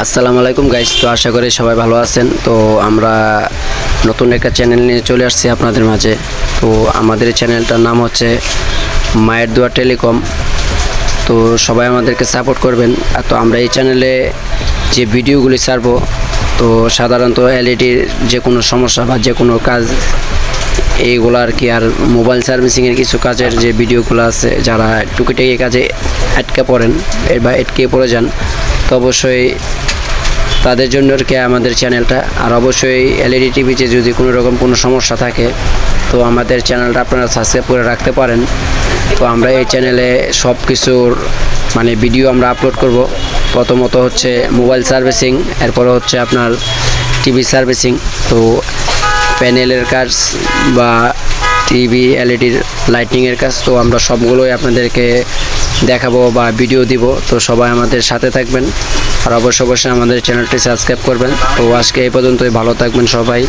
আসসালামু আলাইকুম গাইস তো আশা করি সবাই ভালো আছেন। তো আমরা নতুন একটা চ্যানেল নিয়ে চলে আসছি আপনাদের মাঝে। তো আমাদের চ্যানেলটার নাম হচ্ছে মায়ের দোয়া টেলিকম। তো সবাই আমাদেরকে সাপোর্ট করবেন। আর তো আমরা এই চ্যানেলে যে ভিডিওগুলি ছাড়বো, তো সাধারণত এলইডির যে কোনো সমস্যা বা যে কোনো কাজ, এইগুলো আর কি, আর মোবাইল সার্ভিসিংয়ের কিছু কাজের যে ভিডিওগুলো আছে, যারা টুকিটাকি কাজে আটকে পড়েন বা আটকে পড়ে যান, তো অবশ্যই তাদের জন্য আর কি আমাদের চ্যানেলটা আর অবশ্যই এলইডি টিভিতে যদি কোনো রকম কোনো সমস্যা থাকে, তো আমাদের চ্যানেলটা আপনারা সাবস্ক্রাইব করে রাখতে পারেন। তো আমরা এই চ্যানেলে সব কিছুর মানে ভিডিও আমরা আপলোড করব। প্রথমত হচ্ছে মোবাইল সার্ভিসিং এরপরে হচ্ছে আপনার টিভি সার্ভিসিং তো প্যানেলের কাজ বা টিভি এলইডির লাইটিংয়ের কাজ, তো আমরা সবগুলোই আপনাদেরকে দেখাবো বা ভিডিও দিব। তো সবাই আমাদের সাথে থাকবেন। আর অবশ্য অবশ্যই আমাদের চ্যানেলটি সাবস্ক্রাইব করবেন। তো আজকে এই পর্যন্তই। ভালো থাকবেন সবাই।